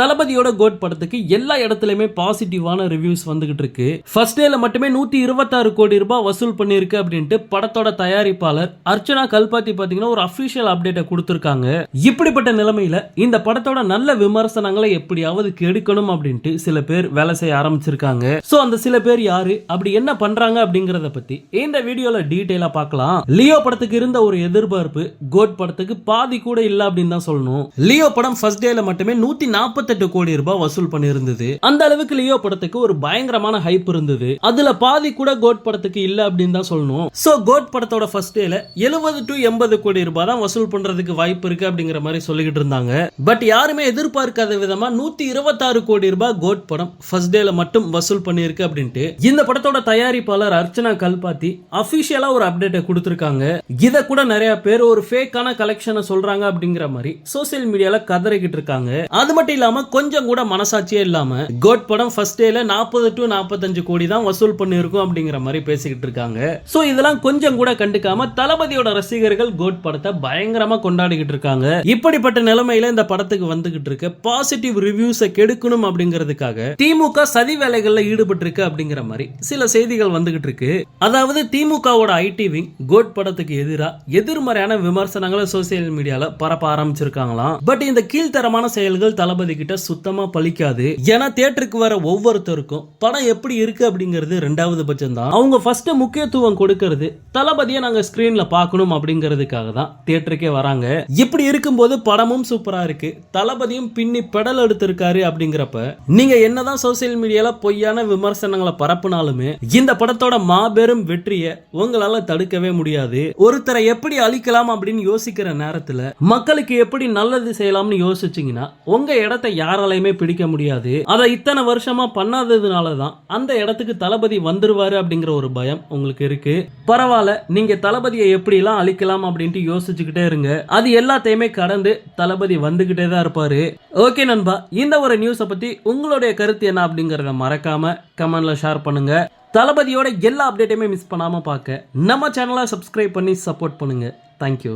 தளபதியோட கோட் படத்துக்கு எல்லா இடத்துலயுமே பாசிட்டிவான ரிவ்யூஸ் வந்துகிட்டு இருக்கு ஃபர்ஸ்ட் டேல மட்டுமே நூத்தி இருபத்தாறு கோடி ரூபாய் வசூல் பண்ணிருக்கு அப்படின்ட்டு படத்தோட தயாரிப்பாளர் அர்ச்சனா கல்பாத்தி பாத்தீங்கன்னா ஒரு அபிஷியல் அப்டேட்டை கொடுத்திருக்காங்க. இப்படிப்பட்ட நிலைமையில இந்த படத்தோட நல்ல விமர்சனங்களை எப்படியாவது கெடுக்கணும் அப்படின்ட்டு சில பேர் வேலை செய்ய ஆரம்பிச்சிருக்காங்க. சோ அந்த சில பேர் யாரு? அப்படி என்ன பண்றாங்க அப்படிங்கறத பத்தி இந்த வீடியோல டீடைலா பார்க்கலாம் லியோ படத்துக்கு இருந்த ஒரு எதிர்பார்ப்பு கோட் படத்துக்கு பாதி கூட இல்ல அப்படின்னு தான் சொல்லணும். லியோ படம் ஃபர்ஸ்ட் டேல மட்டுமே நூத்தி நாற்பத்தி முப்பத்தெட்டு கோடி ரூபாய் வசூல் பண்ணியிருந்தது. அந்த அளவுக்கு லியோ படத்துக்கு ஒரு பயங்கரமான ஹைப் இருந்தது. அதுல பாதி கூட கோட் படத்துக்கு இல்ல அப்படின்னு தான் சொல்லணும். சோ கோட் படத்தோட ஃபர்ஸ்ட் டேல எழுபது டு எண்பது கோடி ரூபாய் தான் வசூல் பண்றதுக்கு வாய்ப்பு இருக்கு அப்படிங்கிற மாதிரி சொல்லிக்கிட்டு இருந்தாங்க. பட் யாருமே எதிர்பார்க்காத விதமா நூத்தி இருபத்தாறு கோடி ரூபாய் கோட் படம் ஃபர்ஸ்ட் டேல மட்டும் வசூல் பண்ணியிருக்கு அப்படின்ட்டு இந்த படத்தோட தயாரிப்பாளர் அர்ச்சனா கல்பாத்தி அபிஷியலா ஒரு அப்டேட்டை கொடுத்திருக்காங்க. இத கூட நிறைய பேர் ஒரு ஃபேக்கான கலெக்ஷனை சொல்றாங்க அப்படிங்கிற மாதிரி சோசியல் மீடியால கதறிக்கிட்டு இருக்காங்க. அது மட்டும் இல்லாம கொஞ்சம் கூட மனசாட்சியே இல்லாம கோட் படம் ஃபர்ஸ்ட் டேல நாற்பது டு நாற்பத்தஞ்சு கோடி தான் வசூல் பண்ணிருக்கும் அப்படிங்கிற மாதிரி பேசிக்கிட்டு இருக்காங்க. சோ இதெல்லாம் கொஞ்சம் கூட கண்டுக்காம தளபதியோட ரசிகர்கள் கோட் படத்தை பயங்கரமா கொண்டாடிக்கிட்டு இருக்காங்க. இப்படிப்பட்ட நிலைமையில இந்த படத்துக்கு வந்துகிட்டு இருக்க. பாசிட்டிவ் ரிவ்யூஸை கெடுக்கணும் அப்படிங்கிறதுக்காக திமுக சதி வேலைகள்ல ஈடுபட்டு இருக்கு அப்படிங்கிற மாதிரி சில செய்திகள் வந்துகிட்டு இருக்கு. அதாவது திமுகவோட ஐடி விங் கோட் படத்துக்கு எதிராக எதிர்மறையான விமர்சனங்களை சோசியல் மீடியால பரப்ப ஆரம்பிச்சிருக்காங்களாம். பட் இந்த கீழ்த்தரமான செயல்கள் தளபதிக்கு கிட்ட சுத்தமா பழிக்காது. ஏன்னா தேட்டருக்கு வர ஒவ்வொருத்தருக்கும் படம் எப்படி இருக்கு அப்படிங்கிறது ரெண்டாவது பட்சம் தான் அவங்க ஃபர்ஸ்ட் முக்கியத்துவம் கொடுக்கறது தளபதியை நாங்க ஸ்கிரீன்ல பார்க்கணும் அப்படிங்கிறதுக்காக தான் தேட்டருக்கே வராங்க. இப்படி இருக்கும்போது படமும் சூப்பரா இருக்கு. தளபதியும் பின்னி பெடல் எடுத்திருக்காரு அப்படிங்கிறப்ப நீங்க என்னதான் சோசியல் மீடியால பொய்யான விமர்சனங்களை பரப்புனாலுமே இந்த படத்தோட மாபெரும் வெற்றியை உங்களால தடுக்கவே முடியாது. ஒருத்தரை எப்படி அழிக்கலாம் அப்படின்னு யோசிக்கிற நேரத்துல மக்களுக்கு எப்படி நல்லது செய்யலாம்னு யோசிச்சீங்கன்னா உங்க இடத்தை யாராலையுமே பிடிக்க முடியாது. அதை இத்தனை வருஷமா பண்ணாததுனால தான் அந்த இடத்துக்கு தளபதி வந்துருவாரு அப்படிங்கிற ஒரு பயம் உங்களுக்கு இருக்கு. பரவாயில்ல நீங்க தளபதியை எப்படிலாம் அழிக்கலாம் அப்படின்ட்டு யோசிச்சுக்கிட்டே இருங்க. அது எல்லாத்தையுமே கடந்து தளபதி வந்துகிட்டே தான் இருப்பாரு. ஓகே நண்பா இந்த ஒரு நியூஸை பத்தி உங்களுடைய கருத்து என்ன அப்படிங்கறத மறக்காம கமெண்ட்ல ஷேர் பண்ணுங்க. தளபதியோட எல்லா அப்டேட்டையுமே மிஸ் பண்ணாம பார்க்க நம்ம சேனலை சப்ஸ்கிரைப் பண்ணி சப்போர்ட் பண்ணுங்க. தேங்க்யூ